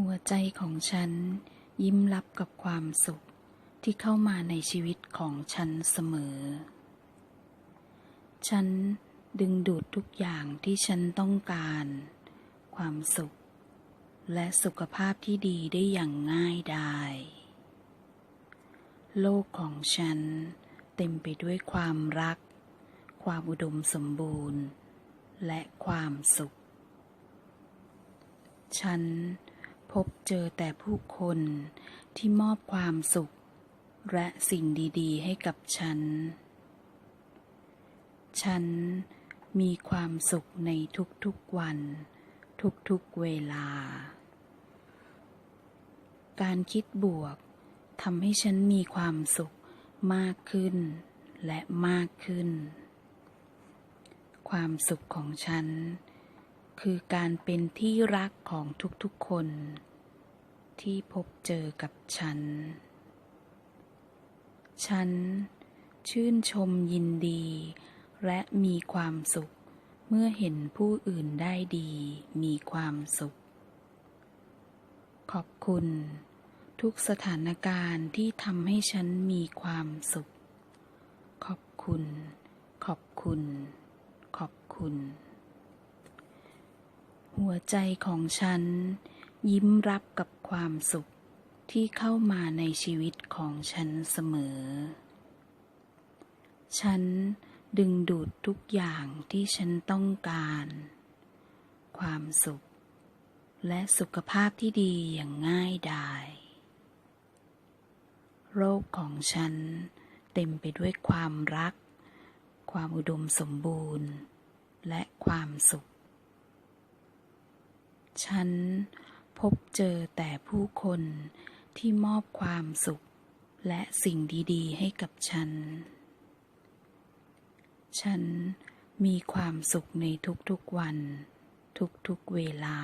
หัวใจของฉัน ยิ้มรับกับความสุขที่เข้ามาในชีวิตของฉันเสมอ ฉันดึงดูดทุกอย่างที่ฉันต้องการ ความสุข และสุขภาพที่ดีได้อย่างง่ายดายโลกของฉันเต็มไปด้วยความรัก ความอุดมสมบูรณ์ และความสุข ฉัน พบเจอแต่ผู้คนที่มอบความสุข และสิ่งดีๆ ให้กับฉัน ฉันมีความสุขในทุกๆวัน ทุกๆเวลา การคิดบวกทำให้ฉันมีความสุขมากขึ้นและมากขึ้น ความสุขของฉัน คือการเป็นที่รักของทุกๆคน ที่พบเจอกับฉัน ฉันชื่นชมยินดี และมีความสุขเมื่อเห็นผู้อื่นได้ดีมีความสุข ขอบคุณ ทุกสถานการณ์ที่ทำให้ฉันมีความสุข ขอบคุณ ขอบคุณ ขอบคุณ หัวใจของฉัน ยิ้มรับกับความสุขที่เข้ามาในชีวิตของฉันเสมอ ฉันดึงดูดทุกอย่างที่ฉันต้องการ ความสุข และสุขภาพที่ดีอย่างง่ายดาย โรคของฉันเต็มไปด้วยความรัก ความอุดมสมบูรณ์ และความสุข ฉันพบเจอแต่ผู้คนที่มอบความสุข และสิ่งดีๆ ให้กับฉัน ฉันมีความสุขในทุกๆวัน ทุกๆเวลา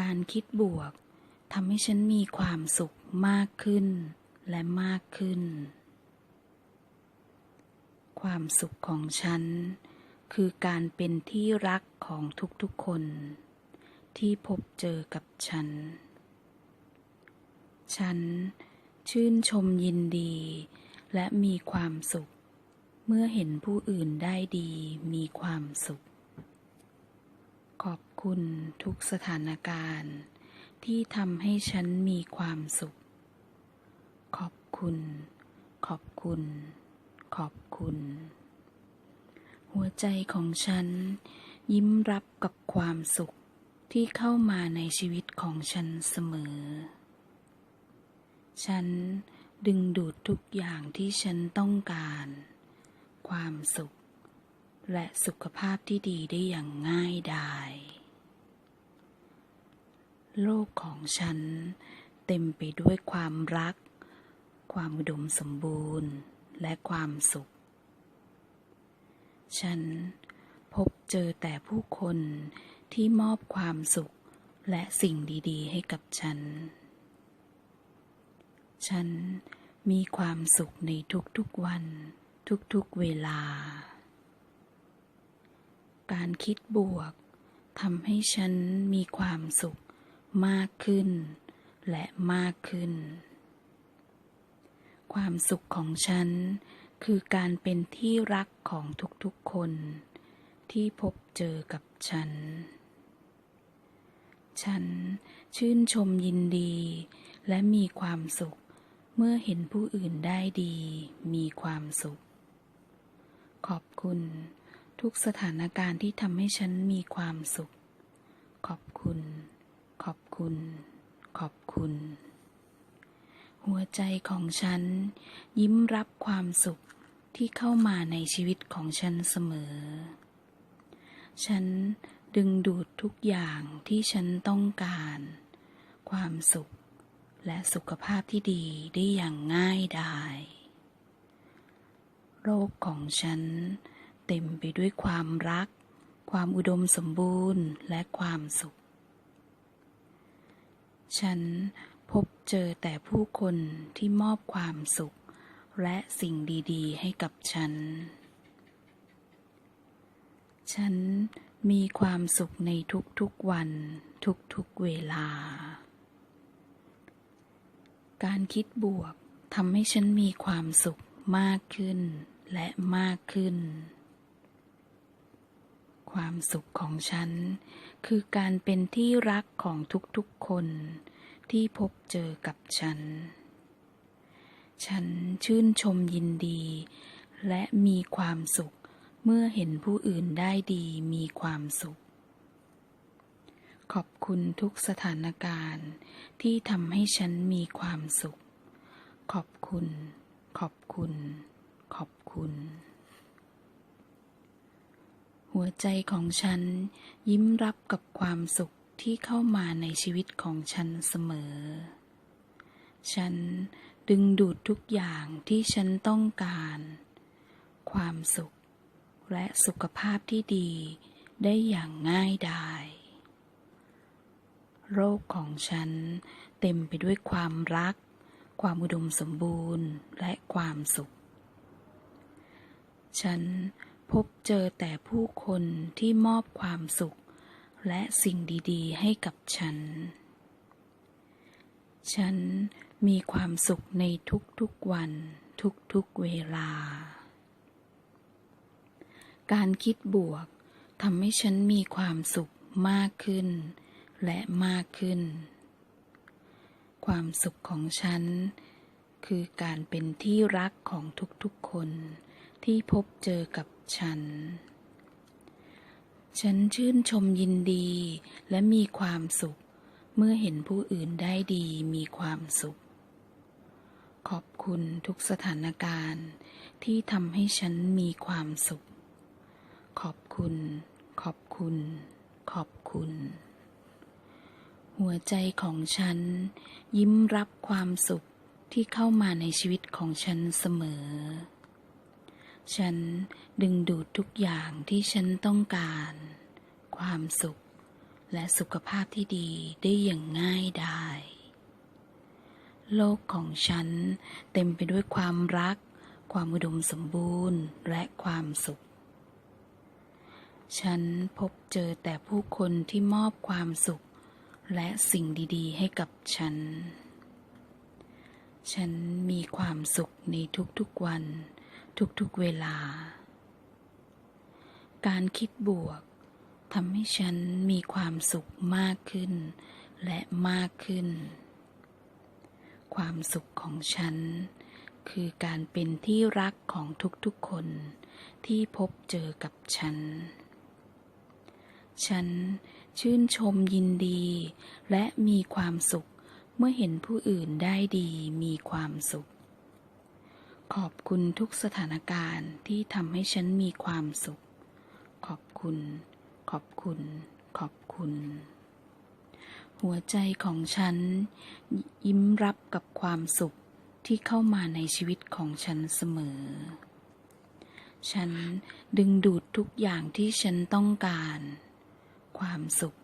การคิดบวกทำให้ฉันมีความสุขมากขึ้นและมากขึ้น ความสุขของฉัน คือการเป็นที่รักของทุกๆคน ที่พบเจอกับฉัน ฉันชื่นชมยินดี และมีความสุข เมื่อเห็นผู้อื่นได้ดีมีความสุข ขอบคุณทุกสถานการณ์ ที่ทำให้ฉันมีความสุข ขอบคุณ ขอบคุณ ขอบคุณ หัวใจของฉัน ยิ้มรับกับความสุขที่เข้ามาในชีวิตของฉันเสมอ ฉันดึงดูดทุกอย่างที่ฉันต้องการ ความสุข และสุขภาพที่ดีได้อย่างง่ายดายโลกของฉันเต็มไปด้วยความรัก ความอุดมสมบูรณ์และความสุข ฉันพบเจอแต่ผู้คนที่มอบความสุขและสิ่งดีๆ ให้กับฉัน ฉันมีความสุขในทุกๆวัน ทุกๆเวลา การคิดบวกทำให้ฉันมีความสุขมากขึ้น และมากขึ้น ความสุขของฉัน คือการเป็นที่รักของทุกๆคน ที่พบเจอกับฉัน ฉันชื่นชมยินดี และมีความสุข เมื่อเห็นผู้อื่นได้ดี มีความสุข ขอบคุณ ทุกสถานการณ์ที่ทำให้ฉันมีความสุข ขอบคุณ ขอบคุณ ขอบคุณ หัวใจของฉัน ยิ้มรับความสุขที่เข้ามาในชีวิตของฉันเสมอ ฉันดึงดูดทุกอย่างที่ฉันต้องการ ความสุขและสุขภาพที่ดีได้อย่างง่ายดายโรคของฉันเต็มไปด้วยความรัก ความอุดมสมบูรณ์และความสุข ฉัน พบเจอแต่ผู้คนที่มอบความสุข และสิ่งดีๆ ให้กับฉัน ฉันมีความสุขในทุกๆวัน ทุกๆเวลา การคิดบวกทำให้ฉันมีความสุขมากขึ้นและมากขึ้น ความสุขของฉัน คือการเป็นที่รักของทุกๆคน ที่พบเจอกับฉัน ฉันชื่นชมยินดี และมีความสุขเมื่อเห็นผู้อื่นได้ดีมีความสุข ขอบคุณทุกสถานการณ์ที่ทำให้ฉันมีความสุข ขอบคุณ ขอบคุณ ขอบคุณ หัวใจของฉันยิ้มรับกับความสุข ที่เข้ามาในชีวิตของฉันเสมอ ฉันดึงดูดทุกอย่างที่ฉันต้องการ ความสุขและสุขภาพที่ดีได้อย่างง่ายดายโรคของฉันเต็มไปด้วยความรัก ความอุดมสมบูรณ์และความสุข ฉันพบเจอแต่ผู้คนที่มอบความสุข และสิ่งดีๆ ให้กับฉัน ฉันมีความสุขในทุกๆวัน ทุกๆเวลา การคิดบวกทำให้ฉันมีความสุขมากขึ้น และมากขึ้น ความสุขของฉัน คือการเป็นที่รักของทุกๆคนที่พบเจอกับฉัน ฉันชื่นชมยินดีและมีความสุข เมื่อเห็นผู้อื่นได้ดีมีความสุข ขอบคุณทุกสถานการณ์ที่ทำให้ฉันมีความสุข ขอบคุณ ขอบคุณ ขอบคุณ หัวใจของฉัน ยิ้มรับความสุขที่เข้ามาในชีวิตของฉันเสมอ ฉันดึงดูดทุกอย่างที่ฉันต้องการ ความสุข และสุขภาพที่ดีได้อย่างง่ายดาย โลกของฉันเต็มไปด้วยความรัก ความอุดมสมบูรณ์ และความสุข ฉันพบเจอแต่ผู้คนที่มอบความสุข และสิ่งดีๆ ให้กับฉัน ฉันมีความสุขในทุกๆวัน ทุกๆเวลา การคิดบวกทำให้ฉันมีความสุขมากขึ้น และมากขึ้น ความสุขของฉัน คือการเป็นที่รักของทุกๆคนที่พบเจอกับฉัน ฉันชื่นชมยินดี และมีความสุขเมื่อเห็นผู้อื่นได้ดีมีความสุข ขอบคุณทุกสถานการณ์ที่ทำให้ฉันมีความสุข ขอบคุณ ขอบคุณ ขอบคุณ หัวใจของฉัน ยิ้มรับกับความสุขที่เข้ามาในชีวิตของฉันเสมอ ฉันดึงดูดทุกอย่างที่ฉันต้องการ ความสุข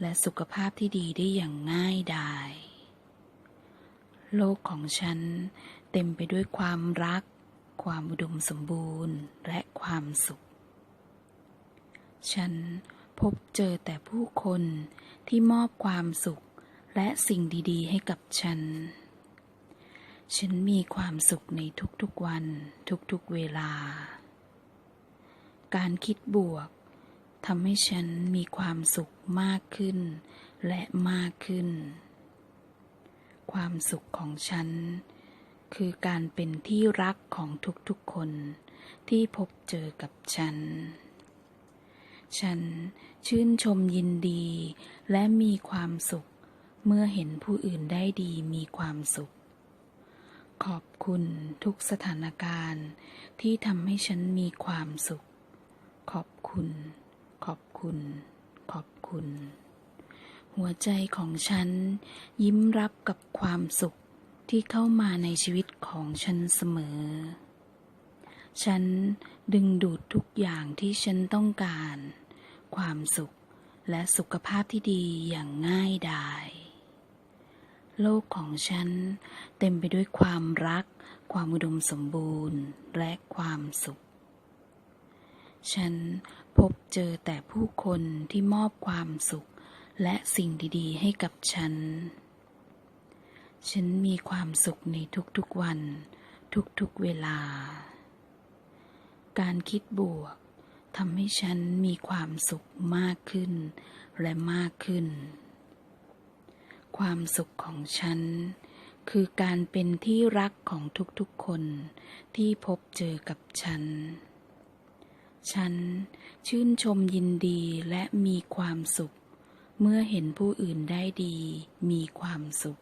และสุขภาพที่ดีได้อย่างง่ายดาย โลกของฉัน เต็มไปด้วยความรัก ความอุดมสมบูรณ์ และความสุข ฉันพบเจอแต่ผู้คนที่มอบความสุขและสิ่งดีๆ ให้กับฉัน ฉันมีความสุขในทุกๆวัน ทุกๆเวลา การคิดบวกทำให้ฉันมีความสุขมากขึ้น และมากขึ้น ความสุขของฉัน คือการเป็นที่รักของทุกๆคนที่พบเจอกับฉัน ฉันชื่นชมยินดี และมีความสุข เมื่อเห็นผู้อื่นได้ดีมีความสุข ขอบคุณทุกสถานการณ์ที่ทำให้ฉันมีความสุข ขอบคุณ ขอบคุณ ขอบคุณ หัวใจของฉันยิ้มรับกับความสุข ที่เข้ามาในชีวิตของฉันเสมอ ฉันดึงดูดทุกอย่างที่ฉันต้องการ ความสุขและสุขภาพที่ดีอย่างง่ายดาย โลกของฉันเต็มไปด้วยความรัก ความอุดมสมบูรณ์และความสุข ฉันพบเจอแต่ผู้คนที่มอบความสุขและสิ่งดี ๆ ให้กับฉัน ฉันมีความสุขในทุกๆวัน ทุกๆเวลา การคิดบวกทำให้ฉันมีความสุขมากขึ้น และมากขึ้น ความสุขของฉัน คือการเป็นที่รักของทุกๆคนที่พบเจอกับฉัน ฉันชื่นชมยินดีและมีความสุข เมื่อเห็นผู้อื่นได้ดีมีความสุข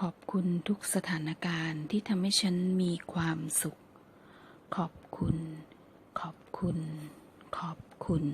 ขอบคุณทุกสถานการณ์ที่ทำให้ฉันมีความสุข ขอบคุณ ขอบคุณ ขอบคุณ